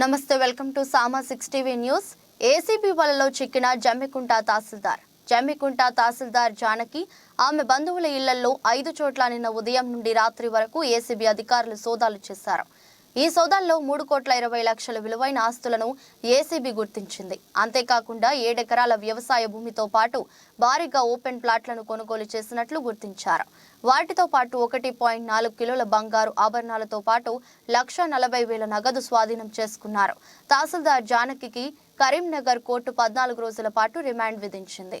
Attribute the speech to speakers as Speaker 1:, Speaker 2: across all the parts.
Speaker 1: నమస్తే welcome to Sama six TV news. ACB వలలో చిక్కిన జమ్మికుంట తహసీల్దార్. జమ్మికుంట తహసీల్దార్ జానకి ఆమె బంధువుల ఇళ్ళలో ఐదు చోట్ల నిన్న ఉదయం నుండి రాత్రి వరకు ఏసీబీ అధికారులు సోదాలు చేశారు. ఈ సౌదాల్లో మూడు కోట్ల ఇరవై లక్షల విలువైన ఆస్తులను ఏసీబీ గుర్తించింది. అంతేకాకుండా ఏడెకరాల వ్యవసాయ భూమితో పాటు భారీగా ఓపెన్ ప్లాట్లను కొనుగోలు చేసినట్లు గుర్తించారు. వాటితో పాటు ఒకటి పాయింట్ నాలుగు కిలోల బంగారు ఆభరణాలతో పాటు లక్ష నలభై వేల నగదు స్వాధీనం చేసుకున్నారు. తహసీల్దార్ జానకికి కరీంనగర్ కోర్టు పద్నాలుగు రోజుల పాటు రిమాండ్ విధించింది.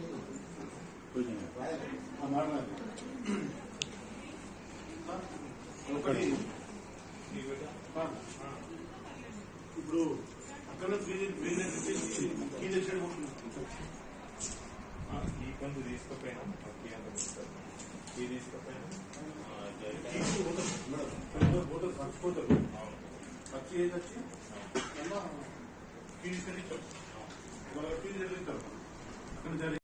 Speaker 2: ఇప్పుడు అక్కడ కీ తెచ్చాడు
Speaker 3: ఈ కొంచెం తీసుకుపోయినా ఈ అంత ఉంటుంది. తీసుకుపోయినా ఆ,
Speaker 2: పోతారు ఖర్చు ఏది వచ్చి కీ తీసుకొని ఇచ్చారు వాళ్ళ కీ అక్కడ